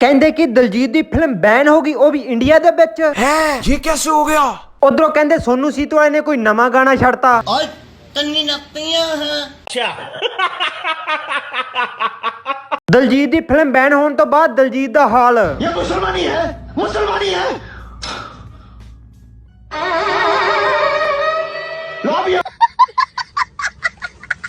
ਕਹਿੰਦੇ ਕਿ ਦਲਜੀਤ ਦੀ ਫਿਲਮ ਬੈਨ ਹੋ ਗਈ ਉਹ ਵੀ ਇੰਡੀਆ ਦੇ ਵਿੱਚ। ਹੈ ਇਹ ਕਿਵੇਂ ਹੋ ਗਿਆ? ਉਧਰੋਂ ਕਹਿੰਦੇ ਸੋਨੂ ਸੀਤਵਾਲੇ ਨੇ ਕੋਈ ਨਵਾਂ ਗਾਣਾ ਛੱਡਤਾ। ਓਏ ਤੰਨੀ ਨੱਪੀਆਂ ਹਾਂ। ਅੱਛਾ। ਦਲਜੀਤ ਦੀ ਫਿਲਮ ਬੈਨ ਹੋਣ ਤੋਂ ਬਾਅਦ ਦਲਜੀਤ ਦਾ ਹਾਲ। ਇਹ ਮੁਸਲਮਾਨੀ ਹੈ ਮੁਸਲਮਾਨੀ ਹੈ।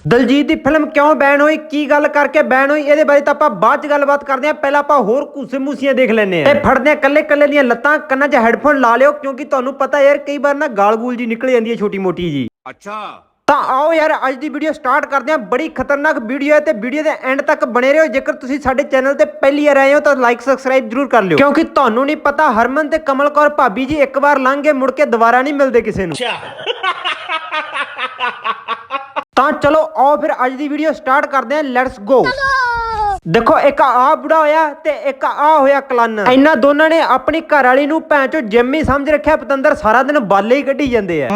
ਦਲਜੀਤ ਦੀ ਫਿਲਮ ਕਿਉਂ ਬੈਨ ਹੋਈ? ਕੀ ਗੱਲ ਕਰਕੇ ਬੈਨ ਹੋਈ? ਇਹਦੇ ਬਾਰੇ ਤਾਂ ਆਪਾਂ ਬਾਅਦ 'ਚ ਗੱਲਬਾਤ ਕਰਦੇ ਹਾਂ। ਪਹਿਲਾਂ ਆਪਾਂ ਹੋਰ ਕੁਸੇ ਮੂਸੀਆਂ ਦੇਖ ਲੈਨੇ ਆ ਤੇ ਫੜਦੇ ਆ ਕੱਲੇ ਕੱਲੇ ਦੀਆਂ ਲੱਤਾਂ ਕੰਨਾਂ 'ਚ ਹੈੱਡਫੋਨ ਲਾ ਲਿਓ ਕਿਉਂਕਿ ਤੁਹਾਨੂੰ ਪਤਾ ਯਾਰ ਕਈ ਵਾਰ ਨਾ ਗਾਲਗੂਲ ਜੀ ਨਿਕਲ ਜਾਂਦੀ ਹੈ ਛੋਟੀ ਮੋਟੀ ਜੀ ਅੱਛਾ। ਤਾਂ ਆਓ ਯਾਰ ਅੱਜ ਦੀ ਵੀਡੀਓ ਸਟਾਰਟ ਕਰਦੇ ਹਾਂ। ਬੜੀ ਖਤਰਨਾਕ ਵੀਡੀਓ ਹੈ ਤੇ ਵੀਡੀਓ ਦੇ ਐਂਡ ਤੱਕ ਬਣੇ ਰਹੋ। ਜੇਕਰ ਤੁਸੀਂ ਸਾਡੇ ਚੈਨਲ ਤੇ ਪਹਿਲੀ ਵਾਰ ਆਏ ਹੋ ਤਾਂ ਲਾਈਕ ਸਬਸਕ੍ਰਾਈਬ ਜਰੂਰ ਕਰ ਲਿਓ। ਕਿਉਂਕਿ ਤੁਹਾਨੂੰ ਨਹੀਂ ਪਤਾ ਹਰਮਨ ਤੇ ਕਮਲ ਕੌਰ ਭਾਬੀ ਜੀ ਇੱਕ ਵਾਰ ਲੰਘ ਗਏ ਮੁੜ ਕੇ ਦੁਬਾਰਾ ਨਹੀਂ ਮਿਲਦੇ ਕਿਸੇ ਨੂੰ। ਤਾਂ ਚਲੋ ਆਓ ਫਿਰ ਅੱਜ ਦੀ ਵੀਡੀਓ ਸਟਾਰਟ ਕਰਦੇ ਹਾਂ ਲੈਟਸ ਗੋ ਦੇਖੋ, ਇੱਕ ਆ ਬੁੜਾ ਹੋਇਆ ਤੇ ਇੱਕ ਆ ਹੋਇਆ ਕਲਨ। ਇਹਨਾਂ ਦੋਨਾਂ ਨੇ ਆਪਣੀ ਘਰ ਵਾਲੀ ਨੂੰ ਭੈਣ ਚੋ ਜਿੰਮ ਸਮਝ ਰੱਖਿਆ, ਪਤੰਦਰ ਸਾਰਾ ਦਿਨ ਬਾਲੇ ਹੀ ਕੱਢੀ ਜਾਂਦੇ ਆ।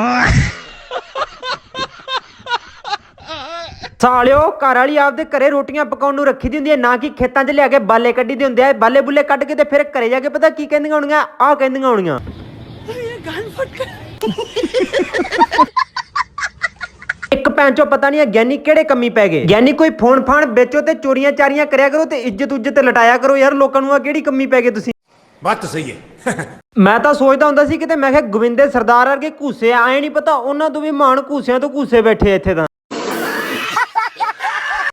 ਸਾਲਿਓ ਘਰ ਵਾਲੀ ਆਪਦੇ ਘਰੇ ਰੋਟੀਆਂ ਪਕਾਉਣ ਨੂੰ ਰੱਖੀ ਦੀ ਹੁੰਦੀ ਹੈ, ਨਾ ਕਿ ਖੇਤਾਂ 'ਚ ਲਿਆ ਕੇ ਬਾਲੇ ਕੱਢੀ ਦੇ ਹੁੰਦੇ ਆ ਬਾਲੇ ਬੁੱਲੇ ਕੱਢ ਕੇ ਤੇ ਫਿਰ ਘਰੇ ਜਾ ਕੇ ਪਤਾ ਕੀ ਕਹਿੰਦੀਆਂ ਹੋਣਗੀਆਂ? ਆਹ ਕਹਿੰਦੀਆਂ ਹੋਣੀਆਂ ਇੱਕ ਪੈਂਚੋ ਪਤਾ ਨਹੀਂ ਗਿਆਨੀ ਕਿਹੜੇ ਕੰਮੀ ਪੈ ਗਏ। ਗਿਆਨੀ ਕੋਈ ਫੋਨ ਫਾਨ ਵੇਚੋ ਤੇ ਚੋਰੀਆਂ ਚਾਰੀਆਂ ਕਰਿਆ ਕਰੋ ਤੇ ਇੱਜ਼ਤ ਉੱਜ਼ਤ ਲਟਾਇਆ ਕਰੋ ਯਾਰ ਲੋਕਾਂ ਨੂੰ ਆ ਕਿਹੜੀ ਕੰਮੀ ਪੈ ਗਏ ਤੁਸੀਂ। ਬਾਤ ਸਹੀ ਹੈ। ਮੈਂ ਤਾਂ ਸੋਚਦਾ ਹੁੰਦਾ ਸੀ ਕਿਤੇ ਮੈਂ ਕਿਹਾ ਗੋਬਿੰਦੇ ਸਰਦਾਰ ਵਰਗੇ ਘੂਸੇ ਆਏ ਨਹੀਂ ਪਤਾ ਉਹਨਾਂ ਤੋਂ ਵੀ ਮਾਣ ਘੂਸਿਆਂ ਤੋਂ ਘੂਸੇ ਬੈਠੇ ਇੱਥੇ ਤਾਂ।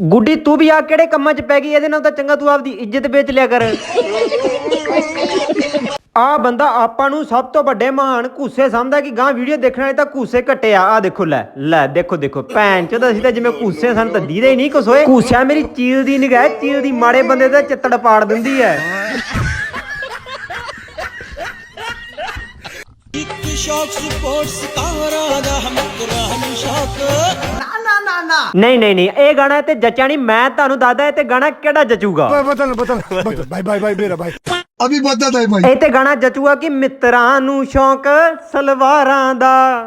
ਗੁੱਡੀ ਤੂੰ ਵੀ ਆ ਕਿਹੜੇ ਕੰਮਾਂ 'ਚ ਪੈ ਗਈ ਇਹਦੇ ਨਾਲ ਤਾਂ ਚੰਗਾ ਤੂੰ ਆਪਦੀ ਇੱਜ਼ਤ ਵੇਚ ਲਿਆ ਕਰ। ਆ ਬੰਦਾ ਆਪਾਂ ਨੂੰ ਸਭ ਤੋਂ ਵੱਡੇ ਮਹਾਨ ਘੂਸੇ ਸਮਝਦਾ ਕਿ ਗਾਂ ਵੀਡੀਓ ਦੇਖਣ ਵਾਲੇ ਤਾਂ ਘੂਸੇ ਘੱਟੇ ਆ। ਆ ਦੇਖੋ ਲੈ ਲੈ ਦੇਖੋ ਦੇਖੋ ਭੈਣ ਚ ਤਾਂ ਅਸੀਂ ਤਾਂ ਜਿਵੇਂ ਘੂਸੇ ਸਨ ਤਾਂ ਦੀਦੇ ਹੀ ਨਹੀਂ ਕੁਛ ਹੋਏ। ਘੂਸਿਆ ਮੇਰੀ ਚੀਲ ਦੀ ਨਿਗਾਹ ਚੀਲ ਦੀ ਮਾੜੇ ਬੰਦੇ ਦਾ ਚਿੱਤੜ ਪਾੜ ਦਿੰਦੀ ਹੈ ਇੱਕ ਸ਼ੌਕ ਸਪੋਰਟਸ ਕਾਰਾਂ ਦਾ ਹਮਕਰਾ ਨੂੰ ਨਾ ਨਹੀਂ ਨਹੀਂ ਨਹੀਂ ਇਹ ਗਾਣਾ ਤੇ ਜੱਚਿਆ ਨਹੀਂ ਮੈਂ ਤੁਹਾਨੂੰ ਦੱਸਦਾ ਇਹ ਤੇ ਗਾਣਾ ਕਿਹੜਾ ਜਚੂਗਾ। ਬਤਲ ਬਤਲ ਬਤਲ ਬਾਈ ਬਾਈ ਬਾਈ ਮੇਰਾ ਬਾਈ। ਅਭੀ ਬੱਦਤ ਹੈ ਭਾਈ ਇਹ ਤੇ ਗਾਣਾ ਜਚੂਗਾ ਕਿ ਮਿੱਤਰਾਂ ਨੂੰ ਸ਼ੌਂਕ ਸਲਵਾਰਾਂ ਦਾ।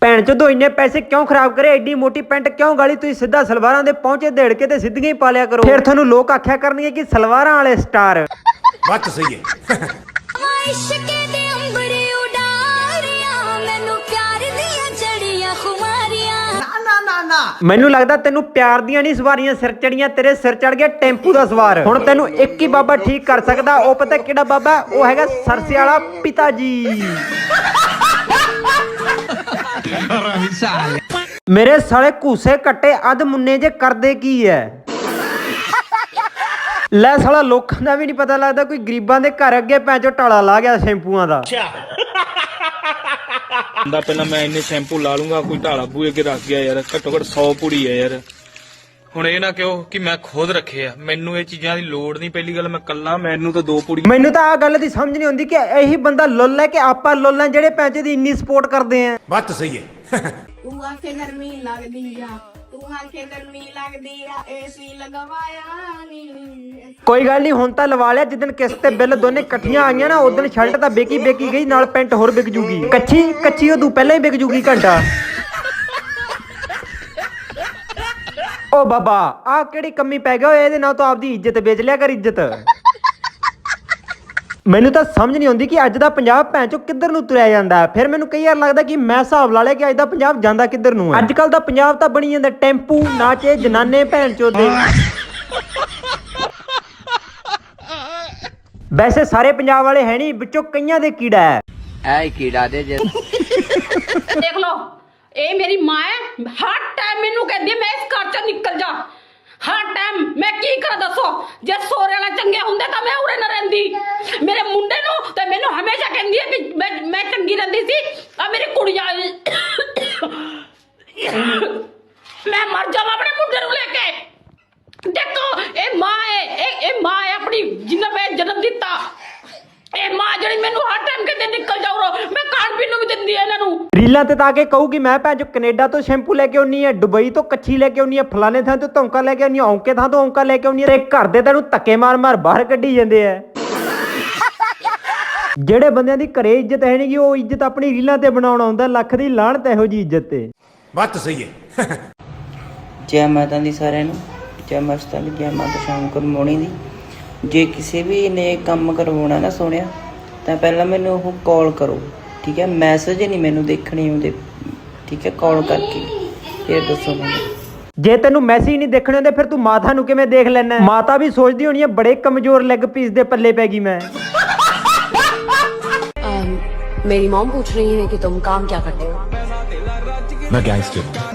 ਭੈਣ ਚੋਦੋ ਇੰਨੇ ਪੈਸੇ ਕਿਉਂ ਖਰਾਬ ਕਰੇ? ਐਡੀ ਮੋਟੀ ਪੈਂਟ ਕਿਉਂ ਗਾਲੀ? ਤੁਸੀਂ ਸਿੱਧਾ ਸਲਵਾਰਾਂ ਦੇ ਪਹੁੰਚੇ ਦੇੜ ਕੇ ਤੇ ਸਿੱਧੀਆਂ ਹੀ ਪਾਲਿਆ ਕਰੋ। ਫਿਰ ਤੁਹਾਨੂੰ ਲੋਕ ਆਖਿਆ ਕਰਨਗੇ ਕਿ ਸਲਵਾਰਾਂ ਵਾਲੇ ਸਟਾਰ। ਬੱਤ ਸਹੀ ਹੈ। ਮੈਨੂੰ ਲੱਗਦਾ ਤੈਨੂੰ ਪਿਆਰ ਦੀਆਂ ਨਹੀਂ ਸਵਾਰੀਆਂ, ਸਿਰ ਚੜੀਆਂ, ਤੇਰੇ ਸਿਰ ਚੜ ਗਿਆ ਟੈਂਪੂ ਦਾ ਸਵਾਰ। ਹੁਣ ਤੈਨੂੰ ਇੱਕ ਹੀ ਬਾਬਾ ਠੀਕ ਕਰ ਸਕਦਾ, ਉਹ ਪਤਾ ਕਿਹੜਾ ਬਾਬਾ? ਉਹ ਹੈਗਾ ਸਰਸੇ ਵਾਲਾ ਪਿਤਾ ਜੀ ਮੇਰੇ ਸਾਲੇ ਘੂਸੇ ਕੱਟੇ, ਅਧ ਮੁੰਨੇ ਜੇ ਕਰਦੇ ਕੀ ਐ? ਲੈ ਸਾਲਾ, ਲੋਕਾਂ ਦਾ ਵੀ ਨਹੀਂ ਪਤਾ ਲੱਗਦਾ, ਕੋਈ ਗਰੀਬਾਂ ਦੇ ਘਰ ਅੱਗੇ ਪੈਂਚੋ ਟਾਲਾ ਲਾ ਗਿਆ ਸ਼ੈਂਪੂਆਂ ਦਾ। ਦਾ ਪਹਿਲਾਂ ਮੈਂ ਇੰਨੇ ਸ਼ੈਂਪੂ ਲਾ ਲੂੰਗਾ, ਕੋਈ ਢਾਲਾ ਬੂਏ ਕੇ ਰੱਖ ਗਿਆ ਯਾਰ, ਘੱਟੋ ਘੱਟ 100 ਪੁੜੀ ਹੈ ਯਾਰ। ਹੁਣ ਇਹ ਨਾ ਕਿਉਂ ਕਿ ਮੈਂ ਖੁਦ ਰੱਖੇ ਆ। ਮੈਨੂੰ ਇਹ ਚੀਜ਼ਾਂ ਦੀ ਲੋੜ ਨਹੀਂ। ਪਹਿਲੀ ਗੱਲ ਮੈਂ ਕੱਲਾ ਮੈਨੂੰ ਤਾਂ ਦੋ ਪੁੜੀ ਮੈਨੂੰ ਤਾਂ ਆ ਗੱਲ ਦੀ ਸਮਝ ਨਹੀਂ ਆਉਂਦੀ ਕਿ ਇਹੀ ਬੰਦਾ ਲੁੱਲ ਹੈ ਕਿ ਆਪਾਂ ਲੁੱਲ ਜਿਹੜੇ ਪੈਂਚੇ ਦੀ ਇੰਨੀ ਸਪੋਰਟ ਕਰਦੇ ਆ ਬੱਤ ਸਹੀ ਹੈ। ਤੂੰ ਆਖੇ ਗਰਮੀ ਲੱਗਦੀ ਆ। ਤੂੰ ਆਖੇ ਗਰਮੀ ਲੱਗਦੀ ਆ। ਏਸੀ ਲਗਵਾਇਆ ਨਹੀਂ ਕੋਈ ਗੱਲ ਨਹੀਂ ਹੁਣ ਤਾਂ ਲਵਾ ਲਿਆ। ਜਿੱਦਨ ਕਿਸ਼ਤ ਤੇ ਬਿੱਲ ਦੋਨੇ ਇਕੱਠੀਆਂ ਆਈਆਂ ਨਾ ਉਦੋਂ ਸ਼ਰਟ ਤਾਂ ਬੇਕੀ ਬੇਕੀ ਗਈ ਨਾਲ ਪੈਂਟ ਹੋਰ ਵਿਕ ਜੂਗੀ। ਕੱਚੀ ਕੱਚੀ ਉਦੋਂ ਪਹਿਲਾਂ ਹੀ ਵਿਕ ਜੂਗੀ ਘੰਟਾ। ਓ ਬਾਬਾ ਆ ਕਿਹੜੀ ਕੰਮੀ ਪੈ ਗਿਆ ਓਏ ਇਹਦੇ ਨਾਲ ਤਾਂ ਆਪਦੀ ਇੱਜ਼ਤ ਵੇਚ ਲਿਆ ਕਰ ਇੱਜ਼ਤ। ਮੈਨੂੰ ਤਾਂ ਸਮਝ ਨਹੀਂ ਆਉਂਦੀ ਕਿ ਅੱਜ ਦਾ ਪੰਜਾਬ ਭੈਣ ਚੋ ਕਿੱਧਰ ਨੂੰ ਤੁਰਿਆ ਜਾਂਦਾ। ਫਿਰ ਮੈਨੂੰ ਕਈ ਵਾਰ ਲੱਗਦਾ ਕਿ ਮੈਂ ਹਿਸਾਬ ਲਾ ਲਿਆ ਕਿ ਅੱਜ ਦਾ ਪੰਜਾਬ ਜਾਂਦਾ ਕਿੱਧਰ ਨੂੰ ਹੈ। ਅੱਜ ਕੱਲ ਦਾ ਪੰਜਾਬ ਤਾਂ ਬਣੀ ਜਾਂਦਾ ਟੈਂਪੂ ਨਾਚੇ ਜਨਾਨੇ ਭੈਣ ਚੋ ਦੇ। ਵੈਸੇ ਸਾਰੇ ਪੰਜਾਬ ਵਾਲੇ ਹੈ ਨਹੀਂ ਵਿੱਚੋਂ ਕਈਆਂ ਦੇ ਕੀੜਾ ਹੈ। ਦੇਖ ਲਓ। ਇਹ ਮੇਰੀ ਮਾਂ ਹੈ। ਹਰ ਟਾਈਮ ਮੈਨੂੰ ਕਹਿੰਦੀ ਮੈਂ ਇਸ ਘਰ ਚੋਂ ਨਿਕਲ ਜਾ। ਹਰ ਟਾਈਮ ਮੈਂ ਕੀ ਕਰਾਂ ਦੱਸੋ? ਜੇ ਸੋਰੇ ਵਾਲਾ ਚੰਗੇ ਹੁੰਦੇ ਤਾਂ ਮੈਂ ਉਰੇ ਨਾ ਰਹਿੰਦੀ ਮੇਰੇ ਮੁੰਡੇ ਨੂੰ ਤੇ ਮੈਨੂੰ ਹਮੇਸ਼ਾ ਕਹਿੰਦੀ ਹੈ ਵੀ ਮੈਂ ਮੈਂ ਚੰਗੀ ਰਹਿੰਦੀ ਸੀ ਆ ਮੇਰੀ ਕੁੜੀਆਂ ਮੈਂ ਮਰ ਜਾਵਾਂ ਆਪਣੇ ਮੁੰਡੇ ਨੂੰ ਲੈ ਕੇ ਦੇਖੋ ਇਹ ਮਾਂ ਹੈ ਇਹ ਇਹ ਮਾਂ ਹੈ ਆਪਣੀ ਜਿਹਨੇ ਮੈਂ ਜਨਮ ਦਿੱਤਾ ਇਹ ਮਾਂ ਜਿਹੜੀ ਮੈਨੂੰ ਹਰ ਟਾਈਮ ਕਹਿੰਦੇ ਨਿਕਲ ਜਾਓ ਰੋ ਮੈਂ ਖਾਣ ਪੀਣ ਨੂੰ ਵੀ ਦਿੰਦੀ ਹੈ ਇਹਨਾਂ ਨੂੰ ਰੀਲਾਂ ਤੇ ਤਾਂ ਕੇ ਕਹੂਗੀ ਮੈਂ ਭੈਣ ਕੈਨੇਡਾ ਤੋਂ ਸ਼ੈਂਪੂ ਲੈ ਕੇ ਆਉਣੀ ਹੈ ਦੁਬਈ ਤੋਂ ਕੱਚੀ ਲੈ ਕੇ ਆਉਣੀ ਹੈ ਫਲਾਣੇ ਥਾਂ ਤੋਂ ਧੌਂਕਾ ਲੈ ਕੇ ਆਉਣੀ ਔਂਕੇ ਥਾਂ ਤੋਂ ਔਂਕਾ ਲੈ ਕੇ ਆਉਣੀ ਤੇ ਘਰ ਦੇ ਤੈਨੂੰ ਧੱਕੇ ਮਾਰ-ਮਾਰ ਬਾਹਰ ਕੱਢੀ ਜਾਂਦੇ ਆ। ਜਿਹੜੇ ਬੰਦਿਆਂ ਦੀ ਘਰੇ ਇੱਜ਼ਤ ਹੈ ਨਹੀਂਗੀ ਉਹ ਇੱਜ਼ਤ ਆਪਣੀ ਰੀਲਾਂ ਤੇ ਬਣਾਉਣਾ ਹੁੰਦਾ ਲੱਖ ਦੀ ਲਾਹਣਤ ਇਹੋ ਜੀ ਇੱਜ਼ਤ ਤੇ ਬਾਤ ਸਹੀ ਹੈ ਜੈ ਮਾਤਾ ਦੀ ਸਾਰਿਆਂ ਨੂੰ ਜੈ ਮਸਤਾਂ ਦੀ ਜੈ ਮਾਤਾ ਸ਼ਾਮ ਕਰਮੋਣੀ ਦੀ। ਜੇ ਕਿਸੇ ਵੀ ਨੇ ਕੰਮ ਕਰਵਾਉਣਾ ਨਾ ਸੋਹਣਿਆ ਤਾਂ ਪਹਿਲਾਂ ਮੈਨੂੰ ਉਹ ਕਾਲ ਕਰੋ। ਠੀਕ ਹੈ ਮੈਸੇਜ ਨਹੀਂ ਮੈਨੂੰ ਦੇਖਣੇ ਉਹਦੇ ਠੀਕ ਹੈ ਕਾਲ ਕਰਕੇ ਫਿਰ ਦੱਸੋ ਮੈਨੂੰ ਜੇ ਤੈਨੂੰ ਮੈਸੇਜ ਨਹੀਂ ਦੇਖਣੇ ਹੁੰਦੇ ਫਿਰ ਤੂੰ ਮਾਤਾ ਨੂੰ ਕਿਵੇਂ ਦੇਖ ਲੈਣਾ ਮਾਤਾ ਵੀ ਸੋਚਦੀ ਹੋਣੀ ਹੈ ਬੜੇ ਕਮਜ਼ੋਰ ਲੈਗ ਪੀਸ ਦੇ ਪੱਲੇ ਪੈ ਗਈ ਮੈਂ मेरी मॉम पूछ रही है कि तुम काम क्या करते हो मैं गैंगस्टर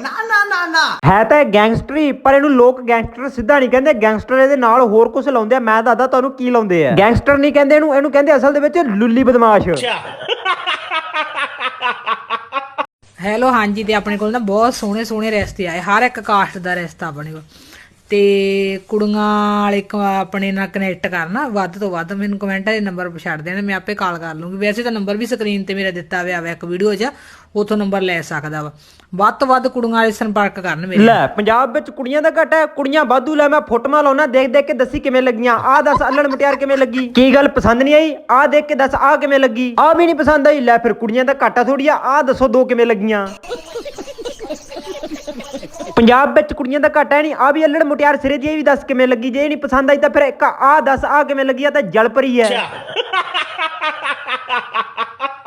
ਹੈ ਤਾਂ ਇਹ ਗੈਂਗਸਟਰੀ ਪਰ ਇਹਨੂੰ ਲੋਕ ਗੈਂਗਸਟਰ ਸਿੱਧਾ ਨਹੀਂ ਕਹਿੰਦੇ ਗੈਂਗਸਟਰ ਇਹਦੇ ਨਾਲ ਹੋਰ ਕੁਝ ਲਾਉਂਦੇ ਆ ਮੈਂ ਦੱਸਦਾ ਤੁਹਾਨੂੰ ਕੀ ਲਾਉਂਦੇ ਆ ਗੈਂਗਸਟਰ ਨਹੀਂ ਕਹਿੰਦੇ ਇਹਨੂੰ ਇਹਨੂੰ ਕਹਿੰਦੇ ਅਸਲ ਦੇ ਵਿੱਚ ਲੁੱਲੀ ਬਦਮਾਸ਼ ਹੈਲੋ, ਹਾਂਜੀ, ਤੇ ਆਪਣੇ ਕੋਲ ਨਾ ਬਹੁਤ ਸੋਹਣੇ ਸੋਹਣੇ ਰਿਸ਼ਤੇ ਆਏ। ਹਰ ਇੱਕ ਕਾਸਟ ਦਾ ਰਿਸ਼ਤਾ ਆਪਣੇ ਕੋਲ। ਤੇ ਕੁੜੀਆਂ ਵਾਲੇ ਆਪਣੇ ਨਾਲ ਕਨੈਕਟ ਕਰਨਾ, ਵੱਧ ਤੋਂ ਵੱਧ ਮੈਨੂੰ ਕਮੈਂਟ ਦੇ ਨੰਬਰ ਛੱਡ ਦੇਣਾ, ਮੈਂ ਆਪੇ ਕਾਲ ਕਰ ਲੂੰਗੀ। ਵੈਸੇ ਤਾਂ ਨੰਬਰ ਵੀ ਸਕਰੀਨ ਤੇ ਮੇਰਾ ਦਿੱਤਾ ਹੋਇਆ ਵਾ, ਇੱਕ ਵੀਡੀਓ 'ਚ, ਉਥੋਂ ਨੰਬਰ ਲੈ ਸਕਦਾ ਵਾ। ਵੱਧ ਤੋਂ ਵੱਧ ਕੁੜੀਆਂ ਵਾਲੇ ਸੰਪਰਕ ਕਰਨ ਮੇਰੇ ਲੈ, ਪੰਜਾਬ ਵਿੱਚ ਕੁੜੀਆਂ ਦਾ ਘਟ ਹੈ, ਕੁੜੀਆਂ ਵਾਧੂ ਲੈ, ਮੈਂ ਫੋਟੋਆਂ ਲਾਉਣਾ, ਦੇਖ ਦੇਖ ਕੇ ਦੱਸੀ ਕਿਵੇਂ ਲੱਗੀਆਂ। ਆਹ ਦੱਸ ਅੱਲਣ ਮਟਿਆਰ ਕਿਵੇਂ ਲੱਗੀ? ਕੀ ਗੱਲ ਪਸੰਦ ਨਹੀਂ ਆਈ? ਆਹ ਦੇਖ ਕੇ ਦੱਸ, ਆਹ ਕਿਵੇਂ ਲੱਗੀ? ਆਹ ਵੀ ਨਹੀਂ ਪਸੰਦ ਆਈ? ਲੈ ਫਿਰ ਕੁੜੀਆਂ ਦਾ ਘਾਟਾ ਥੋੜੀ ਆ, ਆਹ ਦੱਸੋ ਦੋ ਕਿਵੇਂ ਲੱਗੀਆਂ। ਪੰਜਾਬ ਵਿੱਚ ਕੁੜੀਆਂ ਦਾ ਘਾਟਾ ਨਹੀਂ ਆ ਵੀ ਅੱਲੜ ਮੁਟਿਆਰ ਸਿਰੇ ਦੀ ਇਹ ਵੀ ਦੱਸ ਕਿਵੇਂ ਲੱਗੀ ਜੇ ਇਹ ਨਹੀਂ ਪਸੰਦ ਆਈ ਤਾਂ ਫਿਰ ਇੱਕ ਆਹ ਦੱਸ ਆਹ ਕਿਵੇਂ ਲੱਗੀ ਆ ਤਾਂ ਜਲ ਪਰੀ ਹੈ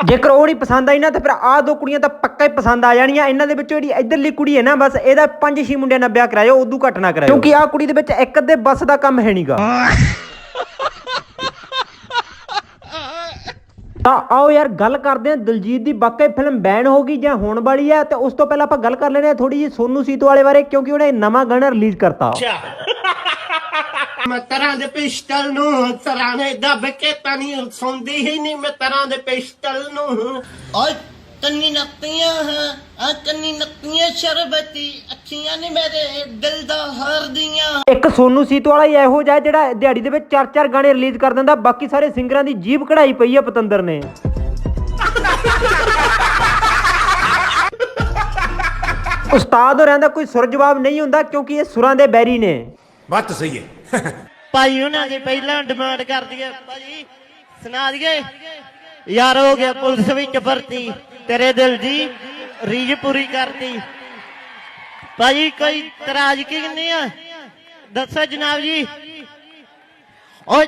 ਜੇਕਰ ਉਹ ਨਹੀਂ ਪਸੰਦ ਆਈ ਨਾ ਤਾਂ ਫਿਰ ਆਹ ਦੋ ਕੁੜੀਆਂ ਤਾਂ ਪੱਕਾ ਹੀ ਪਸੰਦ ਆ ਜਾਣੀਆਂ। ਇਹਨਾਂ ਦੇ ਵਿੱਚੋਂ ਜਿਹੜੀ ਇਧਰਲੀ ਕੁੜੀ ਹੈ ਨਾ ਬਸ ਇਹਦਾ ਪੰਜ ਛੇ ਮੁੰਡਿਆਂ ਨਾਲ ਵਿਆਹ ਕਰਾਇਓ ਉਦੋਂ ਘੱਟ ਨਾ ਕਰਾਇਓ। ਕਿਉਂਕਿ ਆਹ ਕੁੜੀ ਦੇ ਵਿੱਚ ਇੱਕ ਅੱਧੇ ਬਸ ਦਾ ਕੰਮ ਹੈ ਨਹੀਂਗਾ ਤਾਂ ਆਓ ਯਾਰ ਗੱਲ ਕਰਦੇ ਹਾਂ ਦਿਲਜੀਤ ਦੀ ਵਾਕਈ ਫਿਲਮ ਬੈਨ ਹੋ ਗਈ ਜਾਂ ਹੋਣ ਵਾਲੀ ਹੈ ਤੇ ਉਸ ਤੋਂ ਪਹਿਲਾਂ ਆਪਾਂ ਗੱਲ ਕਰ ਲੈਣੇ ਆ ਥੋੜੀ ਜਿਹੀ ਸੋਨੂ ਸੀਤੋ ਵਾਲੇ ਬਾਰੇ ਕਿਉਂਕਿ ਉਹਨੇ ਨਵਾਂ ਗਾਣਾ ਰਿਲੀਜ਼ ਕਰਤਾ। ਮੈਂ ਤਰਾਂ ਦੇ ਪਿਸਟਲ ਨੂੰ ਤਰਾਣੇ ਦੱਬ ਕੇ ਤਾਂ ਨਹੀਂ ਸੌਂਦੀ ਹੀ ਨਹੀਂ ਮੈਂ ਤਰਾਂ ਦੇ ਪਿਸਟਲ ਨੂੰ। ਓਏ ਕੰਨੀ ਨੱਪੀਆਂ ਹਾਂ ਆ ਕੰਨੀ ਨੱਪੀਆਂ ਸ਼ਰਬਤੀ ਅੱਖੀਆਂ ਨੇ ਮੇਰੇ ਦਿਲ ਦਾ ਹਾਰਦੀਆਂ ਇੱਕ ਸੋਨੂ ਸੀਤ ਵਾਲਾ ਹੀ ਇਹੋ ਜਿਹਾ ਜਿਹੜਾ ਦਿਹਾੜੀ ਦੇ ਵਿੱਚ ਚਾਰ ਚਾਰ ਗਾਣੇ ਰਿਲੀਜ਼ ਕਰ ਦਿੰਦਾ ਬਾਕੀ ਸਾਰੇ ਸਿੰਗਰਾਂ ਦੀ ਜੀਬ ਕਢਾਈ ਪਈ ਆ ਪਤੰਦਰ ਨੇ। ਉਸਤਾਦ ਹੋਰਾਂ ਦਾ ਕੋਈ ਸੁਰ ਜਵਾਬ ਨਹੀਂ ਹੁੰਦਾ ਕਿਉਂਕਿ ਇਹ ਸੁਰਾਂ ਦੇ ਬੈਰੀ ਨੇ। ਬੱਤ ਸਹੀ ਹੈ। ਭਾਈ ਉਹਨਾਂ ਦੀ ਪਹਿਲਾਂ ਡਿਮਾਂਡ ਕਰਦੀ ਹੈ ਭਾਈ ਸੁਣਾ ਦਈਏ। ਯਾਰ ਹੋ ਗਿਆ ਪੁਲਿਸ ਵਿੱਚ ਭਰਤੀ। ਤੇਰੇ ਦਿਲ ਦੀ ਰੀਝ ਪੂਰੀ ਕਰਤੀ। ਭਾਜੀ ਕੋਈ ਤਰਾਜ ਕੀ ਨਹੀਂ ਆ? ਦੱਸੋ ਜਨਾਬ ਜੀ। ਓਏ,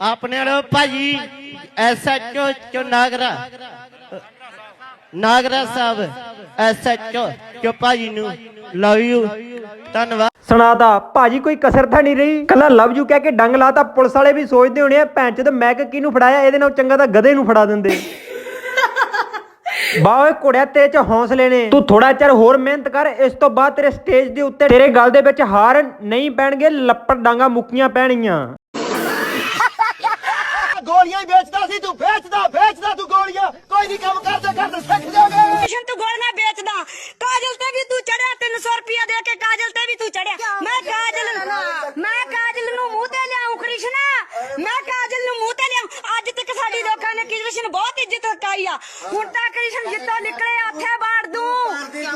ਆਪਣੇ ਵਾਲੋ ਭਾਜੀ ਐਸਐਚਓ ਚੋ ਨਾਗਰਾ। ਨਾਗਰਾ ਸਾਹਿਬ ਐਸਐਚਓ ਚੋ ਭਾਜੀ ਨੂੰ ਲਵ ਯੂ। ਧੰਨਵਾਦ। ਸੁਣਾਤਾ ਭਾਜੀ ਕੋਈ ਕਸਰ ਤਾਂ ਨਹੀਂ ਰਹੀ? ਕੱਲਾ ਲਵ ਯੂ ਕਹਿ ਕੇ ਡੰਗ ਲਾਤਾ ਪੁਲਿਸ ਵਾਲੇ ਵੀ ਸੋਚਦੇ ਹੋਣੇ ਆ ਭੈਣ ਚ ਤੇ ਮੈਕ ਕਿਹਨੂੰ ਫੜਾਇਆ? ਇਹਦੇ ਨਾਲ ਚੰਗਾ ਤਾਂ ਗਧੇ ਨੂੰ ਫੜਾ ਦਿੰਦੇ। ਬਾ ਓਏ ਕੁੜਿਆ ਤੇਰੇ ਚ ਹੌਸਲੇ ਨੇ। ਤੂੰ ਥੋੜਾ ਚਿਰ ਹੋਰ ਮਿਹਨਤ ਕਰ ਇਸ ਤੋਂ ਬਾਅਦ ਤੇਰੇ ਸਟੇਜ ਦੇ ਉੱਤੇ ਤੇਰੇ ਗਲ ਦੇ ਵਿੱਚ ਹਾਰ ਨਹੀਂ ਪੈਣਗੇ ਲੱਪੜ ਡਾਂਗਾ ਮੁੱਕੀਆਂ ਪੈਣਗੀਆਂ। ਗੋਲੀਆਂ ਹੀ ਵੇਚਦਾ ਸੀ ਤੂੰ ਵੇਚਦਾ ਵੇਚਦਾ ਤੂੰ ਗੋਲੀਆਂ। ਕੋਈ ਨਹੀਂ ਕੰਮ ਕਰਦੇ ਕਰਦੇ ਸਿੱਖ ਜਾਓਗੇ ਕ੍ਰਿਸ਼ਨ ਤੂੰ ਗੋਲੀਆਂ ਵੇਚਦਾ। ਕਾਜਲ ਤੇ ਵੀ ਤੂੰ ਚੜਿਆ 300 ਰੁਪਇਆ ਦੇ ਕੇ ਕਾਜਲ ਤੇ ਵੀ ਤੂੰ ਚੜਿਆ। ਮੈਂ ਕਾਜਲ ਮੈਂ ਕਾਜਲ ਨੂੰ ਮੂੰਹ ਤੇ ਲਿਆਉਂ ਕ੍ਰਿਸ਼ਨ। ਮੈਂ ਕਾਜਲ ਨੂੰ ਮੂੰਹ ਤੇ ਲਿਆਉਂ ਅੱਜ ਤੱਕ ਸਾਡੀ ਲੋਕਾਂ ਨੇ ਕ੍ਰਿਸ਼ਨ ਬਹੁਤ ਇੱਜ਼ਤ ਕਰਵਾਈ ਆ। ਹੁਣ ਤਾਂ ਕ੍ਰਿਸ਼ਨ ਜਿੱਤੋਂ ਨਿਕਲੇ ਉੱਥੇ ਬਾੜ ਦੂੰ।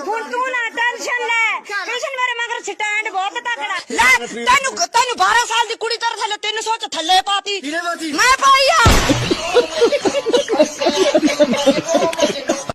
ਹੁਣ ਤੂੰ ਨਾ ਟੈਨਸ਼ਨ ਲੈ। ਕ੍ਰਿਸ਼ਨ ਮੇਰੇ ਮਗਰ ਸਟੈਂਡ ਬਹੁਤ ਤਕੜਾ। ਲੈ ਤੈਨੂੰ ਤੈਨੂੰ 12 ਸਾਲ ਦੀ ਕੁੜੀ ਤੇਰੇ ਥੱਲੇ 300 ਚ ਥੱਲੇ ਪਾਤੀ। ਮੈਂ ਪਾਈ ਆ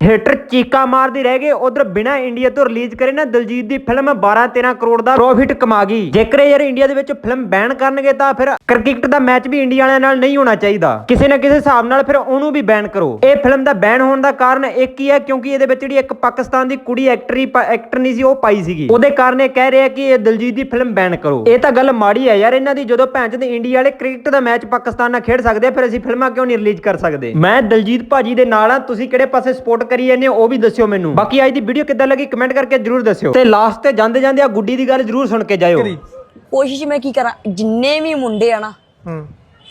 ਥੀਏਟਰ ਚੀਕਾ ਮਾਰਦੀ ਰਹਿ ਗਏ। ਉਧਰ ਬਿਨਾ ਇੰਡੀਆ ਤੋਂ ਰਿਲੀਜ਼ ਕਰੇ ਨਾ ਦਿਲਜੀਤ ਦੀ ਫਿਲਮ 12-13 ਕਰੋੜ ਦਾ ਪ੍ਰੋਫਿਟ ਕਮਾ ਗਈ। ਜੇਕਰ ਯਾਰ ਇੰਡੀਆ ਦੇ ਵਿੱਚ ਫਿਲਮ ਬੈਨ ਕਰਨਗੇ ਤਾਂ ਫਿਰ ਕ੍ਰਿਕਟ ਦਾ ਮੈਚ ਵੀ ਇੰਡੀਆ ਵਾਲਿਆਂ ਨਾਲ ਨਹੀਂ ਹੋਣਾ ਚਾਹੀਦਾ। ਕਿਸੇ ਨਾ ਕਿਸੇ ਹਿਸਾਬ ਨਾਲ ਫਿਰ ਉਹਨੂੰ ਵੀ ਬੈਨ ਕਰੋ। ਇਹ ਫਿਲਮ ਦਾ ਬੈਨ ਹੋਣ ਦਾ ਕਾਰਨ ਇੱਕ ਹੀ ਹੈ ਕਿਉਂਕਿ ਇਹਦੇ ਵਿੱਚ ਜਿਹੜੀ ਇੱਕ ਪਾਕਿਸਤਾਨ ਦੀ ਕੁੜੀ ਐਕਟਰੀ ਐਕਟਰ ਨਹੀਂ ਸੀ, ਉਹ ਪਾਈ ਸੀਗੀ। ਉਹਦੇ ਕਾਰਨ ਇਹ ਕਹਿ ਰਿਹਾ ਕਿ ਇਹ ਦਲਜੀਤ ਦੀ ਫਿਲਮ ਬੈਨ ਕਰੋ। ਇਹ ਤਾਂ ਗੱਲ ਮਾੜੀ ਹੈ ਯਾਰ ਇਹਨਾਂ ਦੀ। ਜਦੋਂ ਭੈਣ ਚੋਦ ਇੰਡੀਆ ਵਾਲੇ ਕ੍ਰਿਕਟ ਦਾ ਮੈਚ ਪਾਕਿਸਤਾਨ ਨਾਲ ਖੇਡ ਸਕਦੇ ਫਿਰ ਅਸੀਂ ਫਿਲਮਾਂ ਕਿਉਂ ਨਹੀਂ ਰਿਲੀਜ਼ ਕਰ ਸਕਦੇ? ਮੈਂ ਦਲਜੀਤ ਭਾਜੀ ਦੇ ਨਾਲ ਆ ਤੁਸੀਂ ਕਿਹੜੇ ਪਾਸੇ ਸਪੋਰਟ ਕਰੀ ਜਾਂਦੇ ਹੋ ਉਹ ਵੀ ਦੱਸਿਓ ਮੈਨੂੰ। ਬਾਕੀ ਅੱਜ ਦੀ ਵੀਡੀਓ ਕਿੱਦਾਂ ਲੱਗੀ ਕਮੈਂਟ ਕਰਕੇ ਜਰੂਰ ਦੱਸਿਓ। ਤੇ ਲਾਸਟ ਤੇ ਜਾਂਦੇ ਜਾਂਦੇ ਆ ਗੁੱਡੀ ਦੀ ਗੱਲ ਜਰੂਰ ਸੁਣ ਕੇ ਜਾਇਓ। ਕੋਸ਼ਿਸ਼ ਮੈਂ ਕੀ ਕਰਾਂ ਜਿੰਨੇ ਵੀ ਮੁੰਡੇ ਆ ਨਾ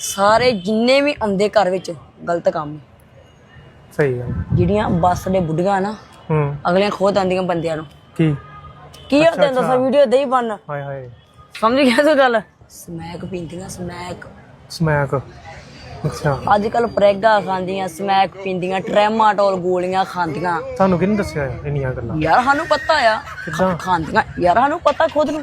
ਸਾਰੇ ਜਿੰਨੇ ਵੀ ਆਉਂਦੇ ਘਰ ਵਿੱਚ ਗਲਤ ਕੰਮ ਸਹੀ ਗੱਲ। ਜਿਹੜੀਆਂ ਬੱਸ ਦੇ ਬੁੱਢੀਆਂ ਨਾ ਹੂੰ। ਅਗਲੀਆਂ ਖੋਦ ਆਂਦੀਆਂ ਬੰਦਿਆਂ ਨੂੰ। ਕੀ? ਕੀ ਆ ਤੈਨੂੰ ਦੱਸਾਂ ਵੀਡੀਓ ਦੇ ਹੀ ਬਣ ਹਾਏ ਹਾਏ। ਸਮਝ ਗਿਆ ਤੂੰ ਗੱਲ? ਸਮੈਕ ਪੀਂਦੀਆਂ ਸਮੈਕ ਸਮੈਕ ਅੱਛਾ। ਅੱਜ ਕੱਲ ਪ੍ਰੈਗਾ ਖਾਂਦੀਆਂ ਸਮੈਕ ਪੀਂਦੀਆਂ ਟ੍ਰੈਮਾਟੋਲ ਗੋਲੀਆਂ ਖਾਂਦੀਆਂ। ਤੁਹਾਨੂੰ ਕਿਹਨੇ ਦੱਸਿਆ ਇੰਨੀਆਂ ਗੱਲਾਂ। ਯਾਰ ਸਾਨੂੰ ਪਤਾ ਆ। ਕਿੱਦਾਂ? ਖਾਂਦੀਆਂ। ਯਾਰ ਸਾਨੂੰ ਪਤਾ ਖੁਦ ਨੂੰ।